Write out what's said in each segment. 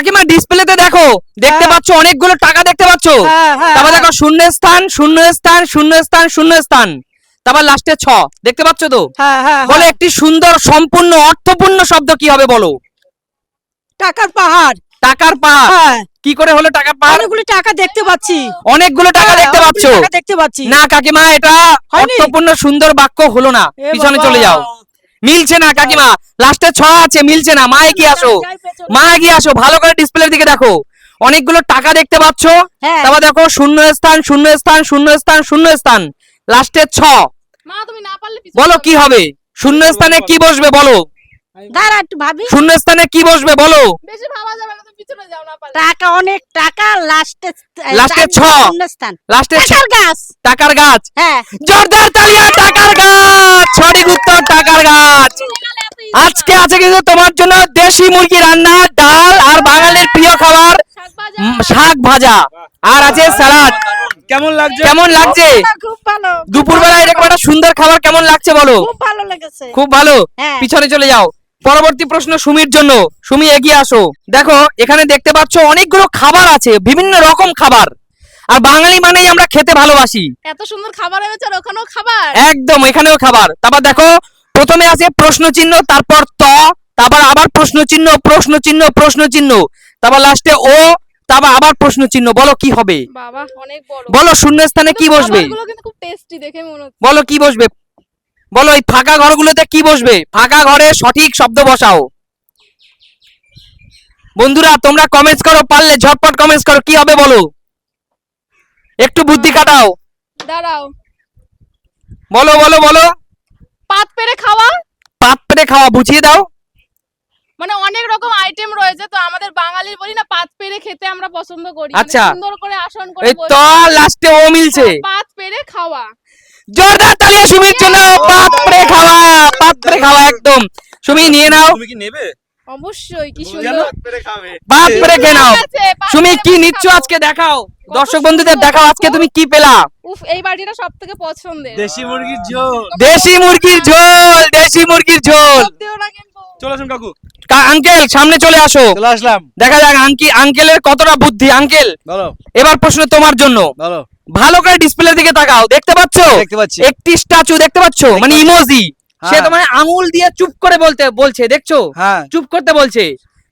কাকিমা ডিসপ্লেতে দেখো দেখতে হ্যাঁ। পাচ্ছ অনেকগুলো টাকা দেখতে পাচ্ছ? হ্যাঁ, হ্যাঁ, তারপর। দেখো শূন্য স্থান শূন্য স্থান শূন্য স্থান শূন্য স্থান তারপর লাস্টে ছ দেখতে পাচ্ছ তো? বলো। একটি সুন্দর সম্পূর্ণ অর্থপূর্ণ শব্দ কি হবে বলো? টাকার পাহাড়। টাকার পাহাড়। কি করে হলো টাকার পাহাড়? অনেকগুলি টাকা দেখতে পাচ্ছি। অনেকগুলো টাকা দেখতে পাচ্ছ। টাকা দেখতে পাচ্ছি। না কাকিমা এটা অর্থপূর্ণ সুন্দর বাক্য হলো না। পিছনে চলে যাও। মিলছে না কাকিমা। লাস্টে ছ আছে মিলছে না। মা এগিয়ে আসো। মা এগিয়ে আসো। ভালো করে ডিসপ্লের দিকে দেখো। অনেকগুলো টাকা দেখতে পাচ্ছ? হ্যাঁ। তারপর দেখো শূন্য স্থান শূন্য স্থান শূন্য স্থান শূন্য স্থান। লাস্টে ছ। মা তুমি না পারলে পিছনে বলো কি হবে? শূন্য স্থানে কি বসবে বলো। দাঁড়া একটু ভাবি। শূন্য স্থানে কি বসবে বলো। বেশি ভাবা যাবে না পিছনে যাও না পারলে টাকা অনেক টাকা লাস্টে লাস্টে ছ। স্থান লাস্টে টাকার গাছ। টাকার গাছ। হ্যাঁ। জোরদার তালিয়া টাকার গাছ। সঠিক উত্তর টাকার গাছ। আজকে আছে কিন্তু তোমার জন্য দেশি মুরগি রান্না ডাল আর বাঙালির প্রিয় খাবার। শাক ভাজা। আর আছে স্যালাড। কেমন লাগছে? কেমন লাগছে? খুব ভালো। দুপুরবেলা এরকম একটা সুন্দর খাবার কেমন লাগছে বলো? খুব ভালো লেগেছে। খুব ভালো? হ্যাঁ। পিছনে চলে যাও। পরবর্তী প্রশ্ন সুমির জন্য। সুমি এগিয়ে আসো। দেখো এখানে দেখতে পাচ্ছ অনেকগুলো খাবার আছে বিভিন্ন রকম খাবার। আর বাঙালি মানেই আমরা খেতে ভালোবাসি। এত সুন্দর খাবার এনেছে আর ওখানেও খাবার? একদম এখানেও খাবার। তারপর দেখো প্রথমে আছে প্রশ্ন চিহ্ন তারপর ত তারপর আবার প্রশ্ন চিহ্ন প্রশ্ন চিহ্ন প্রশ্ন চিহ্ন তারপর লাস্টে ও তারপর আবার প্রশ্ন চিহ্ন বলো কি হবে? বাবা অনেক বড়। বলো শূন্য স্থানে কি বসবে? কিন্তু খুব টেস্টি দেখে মনে হচ্ছে। বলো কি বসবে? বলো এই ফাঁকা ঘরগুলোতে কি বসবে? ফাঁকা ঘরে সঠিক শব্দ বসাও। বন্ধুরা তোমরা কমেন্টস করো পারলে ঝটপট কমেন্টস করো কি হবে বলো? একটু বুদ্ধি কাটাও দাঁড়াও। বলো বলো বলো। পাত পেরে খাওয়া? পাত পেরে খাওয়া বুঝিয়ে দাও। মানে অনেক রকম আইটেম রয়েছে তো আমাদের বাঙালির বলি না পাত পেরে খেতে আমরা পছন্দ করি। মানে আচ্ছা। সুন্দর করে আসন করে এই তো লাস্টে ও মিলছে। পাত পেরে খাওয়া। জোরদার তালিয়া সুমির জন্য পাত পেরে খাওয়া পাত পেরে খাওয়া একদম। সুমি নিয়ে নাও। তুমি কি নেবে? অবশ্যই কি? সুন্দর। নাও। কি নিচ্ছ আজকে? দেখাও। দর্শক বন্ধুদের দেখাও আজকে তুমি কি পেলা? উফ এই বাড়িটা সব থেকে পছন্দের। দেশি মুরগির ঝোল। দেশি মুরগির ঝোল দেশি মুরগির ঝোল। চলে আসুন কাকু। কা- আঙ্কেল সামনে চলে আসো। চলে আসলাম। দেখা যাক আঙ্কি আঙ্কেলের কতটা বুদ্ধি। আঙ্কেল বলো। এবার প্রশ্ন তোমার জন্য। বলো। ভালো করে ডিসপ্লের দিকে তাকাও দেখতে পাচ্ছো? দেখতে পাচ্ছি। একটি স্ট্যাচু দেখতে পাচ্ছো? মানে ইমোজি সে হ্যাঁ। তোমার আঙুল দিয়ে চুপ করে বলতে বলছে দেখছ? হ্যাঁ। চুপ করতে বলছে।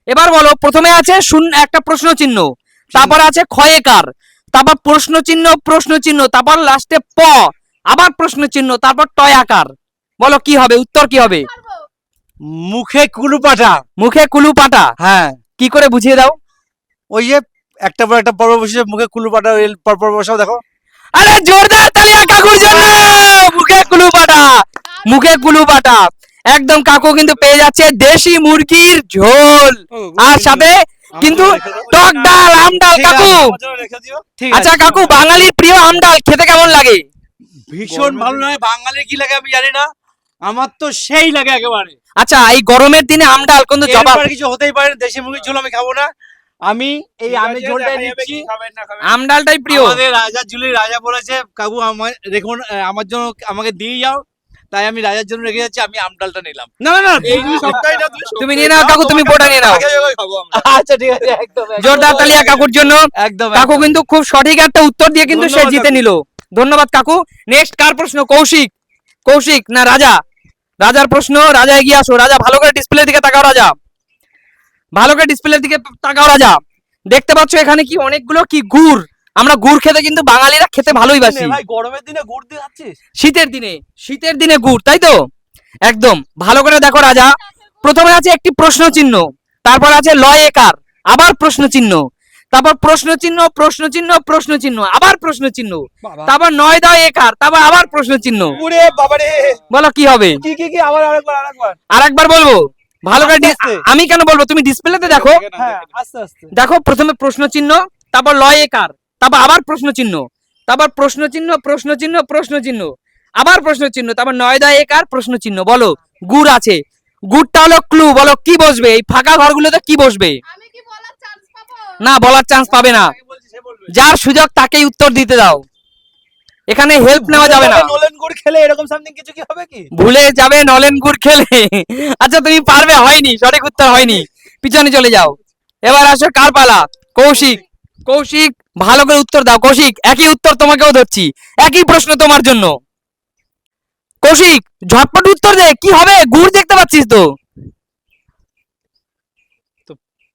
এবার বলো প্রথমে আছে শূন্য একটা প্রশ্ন চিহ্ন তারপর আছে ক্ষয়েকার। তারপর প্রশ্ন চিহ্ন প্রশ্ন চিহ্ন তারপর লাস্টে প। আবার প্রশ্ন চিহ্ন তারপর টয় আকার বলো কি হবে? উত্তর কি হবে? মুখে কুলুপাটা। মুখে কুলুপাটা। হ্যাঁ। কি করে বুঝিয়ে দাও? ওই যে একটা পর একটা পর্ব বসে মুখে কুলু পাঠা পর পর বসাও দেখো। আরে জোরদার তালিয়া কাকুর জন্য মুখে কুলু পাটা মুখে কুলু পাটা। একদম কাকু কিন্তু পেয়ে যাচ্ছে দেশি মুরগির ঝোল। আর সাথে কিন্তু টক ডাল আম ডাল কাকু। আচ্ছা কাকু বাঙালির প্রিয় আম ডাল খেতে কেমন লাগে? ভীষণ ভালো লাগে বাঙালির কি লাগে আমি জানি না। আমার তো সেই লাগে একেবারে। আচ্ছা এই গরমের দিনে আম ডাল কিন্তু জবাব। কিছু হতেই পারে না, দেশি মুরগির ঝোল আমি খাব না। আমি এই আমের ঝোলটাই নিচ্ছি আম ডালটাই প্রিয়। আমাদের রাজা জুলি রাজা বলেছে কাকু আমার দেখুন আমার জন্য আমাকে দিয়ে যাও তাই আমি রাজার জন্য রেখে যাচ্ছি আমি আম ডালটা নিলাম। না না না এই সবটাই না তুমি নিয়ে নাও কাকু তুমি পোটা নিয়ে নাও। আচ্ছা ঠিক আছে একদম। জোরদার তালিয়া কাকুর জন্য। একদম কাকু কিন্তু খুব সঠিক একটা উত্তর দিয়ে কিন্তু সে জিতে। নিল। ধন্যবাদ কাকু। নেক্সট কার প্রশ্ন? কৌশিক। কৌশিক না রাজা? রাজার প্রশ্ন রাজা এগিয়ে আসো। রাজা ভালো করে ডিসপ্লে দিকে তাকাও রাজা। ভালো করে ডিসপ্লের দিকে তাকাও রাজা। দেখতে পাচ্ছ এখানে কি অনেকগুলো কি গুড়? আমরা গুড় খেতে কিন্তু বাঙালিরা খেতে ভালোই বাসি ভাই গরমের দিনে গুড় দিয়ে খাচ্ছিস? শীতের দিনে শীতের দিনে গুড় তাই তো? একদম। ভালো করে দেখো রাজা। প্রথমে আছে একটি প্রশ্ন চিহ্ন তারপর আছে লয় একার আবার প্রশ্ন চিহ্ন তারপর প্রশ্ন চিহ্ন প্রশ্ন চিহ্ন প্রশ্ন চিহ্ন আবার প্রশ্ন চিহ্ন তারপর নয় দয় একার তারপর আবার প্রশ্ন চিহ্ন বলো কি হবে? কি কি কি? আবার আরেকবার আরেকবার। আর একবার বলব? ভালো করে ডি- আস্তে আস্তে। আমি কেন বলব? তুমি ডিসপ্লেতে দেখো। হ্যাঁ আস্তে আস্তে। দেখো প্রথমে প্রশ্ন চিহ্ন তারপর লয় একার তারপর আবার প্রশ্ন চিহ্ন তারপর প্রশ্ন চিহ্ন প্রশ্ন চিহ্ন প্রশ্ন চিহ্ন আবার প্রশ্ন চিহ্ন তারপর নয় দয় একার প্রশ্ন চিহ্ন বলো গুড় আছে। গুড়টা হলো ক্লু বলো কি বসবে? এই ফাঁকা ঘরগুলোতে কি বসবে? আমি কি বলার চান্স পাবো? না বলার চান্স পাবে না। যার সুযোগ তাকেই উত্তর দিতে দাও। এখানে হেল্প নেওয়া যাবে না। নোলেন গুড় খেলে এরকম সামথিং কিছু কি হবে কি? ভুলে যাবে নলেন গুড় খেলে। আচ্ছা তুমি পারবে হয়নি সঠিক উত্তর হয়নি। পিছনে চলে যাও। এবার আসো কার পালা কৌশিক কৌশিক ভালো করে উত্তর দাও। কৌশিক একই উত্তর তোমাকেও ধরছি। একই প্রশ্ন তোমার জন্য। কৌশিক ঝটপট উত্তর দে কি হবে? গুড় দেখতে পাচ্ছিস তো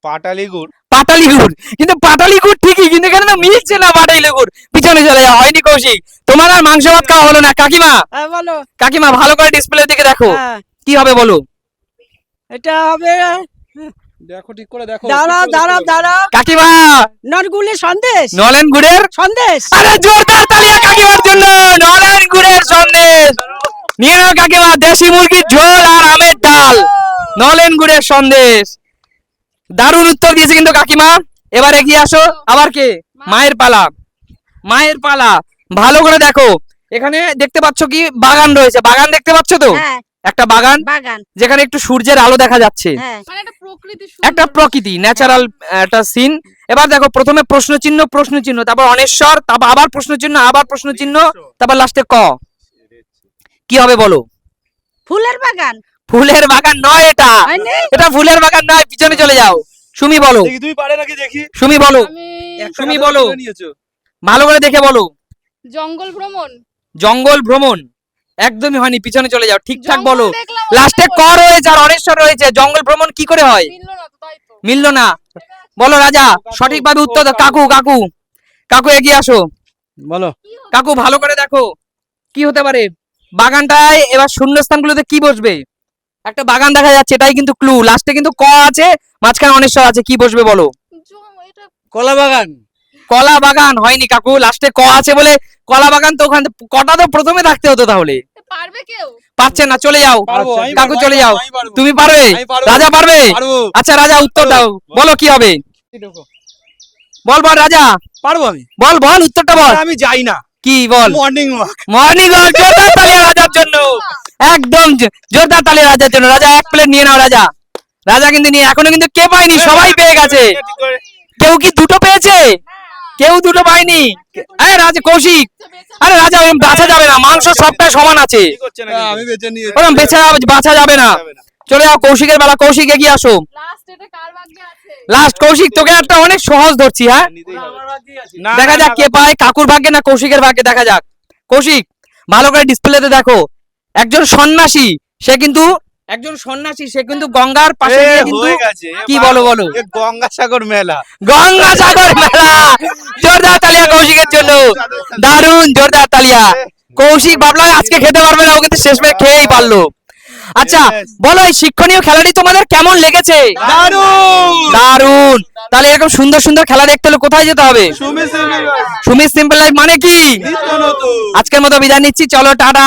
পাটালি গুড়। পাটালি গুড়। কিন্তু পাটালি গুড় ঠিকই কিন্তু এখানে না মিলছে না পাটালি গুড়। পিছনে চলে হয়নি কৌশিক। তোমার আর মাংস ভাত খাওয়া হলো না। কাকিমা হ্যাঁ বলো। কাকিমা ভালো করে ডিসপ্লে দিকে দেখো। হ্যাঁ, কি হবে বলো? এটা হবে দেখো ঠিক করে দেখো। দাঁড়া দাঁড়া দাঁড়া কাকিমা! সন্দেশ। নলেন গুড়ের? সন্দেশ। আরে জোরদার তালিয়া কাকিমার জন্য! নলেন গুড়ের সন্দেশ! নিয়ে নাও কাকিমা দেশি মুরগির ঝোল আর আমের ডাল। নলেন গুড়ের সন্দেশ। দারুণ উত্তর দিয়েছে কিন্তু কাকিমা। এবার এগিয়ে আসো। আবার কে? মায়ের পালা। মায়ের পালা। ভালো করে দেখো। এখানে দেখতে পাচ্ছ কি? বাগান রয়েছে। বাগান দেখতে পাচ্ছ তো? হ্যাঁ। একটা বাগান। বাগান। যেখানে একটু সূর্যের আলো দেখা যাচ্ছে। হ্যাঁ। মানে একটা প্রকৃতি একটা প্রকৃতি ন্যাচারাল একটা সিন এবার দেখো প্রথমে প্রশ্ন চিহ্ন প্রশ্ন চিহ্ন তারপর অনেশ্বর তারপর আবার প্রশ্ন চিহ্ন আবার প্রশ্ন চিহ্ন তারপর লাস্টে ক। কি হবে বলো? ফুলের বাগান। ফুলের বাগান নয় এটা। এটা ফুলের বাগান নয় পিছনে চলে যাও। সুমি বলো। দেখি পারে নাকি দেখি? সুমি বলো। সুমি বলো। ভালো করে দেখে বলো। জঙ্গল ভ্রমণ। জঙ্গল ভ্রমণ। একদমই হয়নি পিছনে চলে যাও। ঠিকঠাক বলো। লাস্টে ক রয়েছে আর অনেশ্বর রয়েছে। জঙ্গল ভ্রমণ কি করে হয়? মিললো না তো তাই তো। মিললো না। বলো রাজা সঠিকভাবে উত্তর দাও। কাকু কাকু। কাকু এগিয়ে আসো। বলো। কাকু ভালো করে দেখো। কি হতে পারে? বাগানটায় এবার শূন্যস্থানগুলোতে কি বসবে? একটা বাগান দেখা যাচ্ছে এটাই কিন্তু ক্লু লাস্টে কিন্তু ক আছে মাঝখানে অনেশ্বর আছে কি বসবে বলো? কলা বাগান। কলা বাগান হয়নি কাকু। লাস্টে ক আছে বলে কলা বাগান তো ওখানে কটা তো প্রথমে থাকতে হতো তাহলে। পারবে কেউ? পারছে না চলে যাও। আচ্ছা, কাকু চলে যাও। তুমি পারবে? রাজা পারবে? আচ্ছা রাজা উত্তর দাও। বলো কি হবে? বল বল রাজা। পারব আমি? বল বল উত্তরটা বল। আমি যাই না। কি বল? মর্নিং ওয়াক মর্নিং ওয়াক জোরদার তালি রাজার জন্য একদম জোরদার তালি রাজার জন্য। রাজা এক প্লেট নিয়ে নাও রাজা। রাজা কিন্তু নিয়ে এখনও কিন্তু কে পায়নি? সবাই পেয়ে গেছে। কেউ কি দুটো পেয়েছে? কেউ দুটো পায়নি? আরে রাজা কৌশিক। আরে রাজা ওরকম বাছা যাবে না। মাংস সবটাই সমান আছে। আমি বেঁচে নিয়ে ওরকম বেছা যাবে না। চলে যাও কৌশিকের বেলা কৌশিক এগিয়ে আসো। লাস্ট এটা কার ভাগ্যে আছে? লাস্ট কৌশিক তোকে একটা অনেক সহজ ধরছি হ্যাঁ? দেখা যাক কে পায়। কাকুর ভাগ্যে না কৌশিকের ভাগ্যে দেখা যাক। কৌশিক ভালো করে ডিসপ্লেতে দেখো। একজন সন্ন্যাসী সে কিন্তু একজন সন্ন্যাসী সে কিন্তু গঙ্গার পাশে কিন্তু কি বলো বলো? গঙ্গাসাগর মেলা। গঙ্গাসাগর মেলা! জোরদার তালিয়া কৌশিকের জন্য। দারুণ জোরদার তালিয়া। কৌশিক ভাবলাম আজকে খেতে পারবে না ও কিন্তু শেষ খেয়েই পারল। আচ্ছা বলো এই শিক্ষণীয় খেলাটি তোমাদের কেমন লেগেছে? দারুণ দারুণ! তাহলে এরকম সুন্দর সুন্দর খেলা দেখতে হলে কোথায় যেতে হবে? সুমি সুমি সুমিত সিম্পল লাইফ মানে কি? আজকের মতো বিদায় নিচ্ছি চলো টাটা!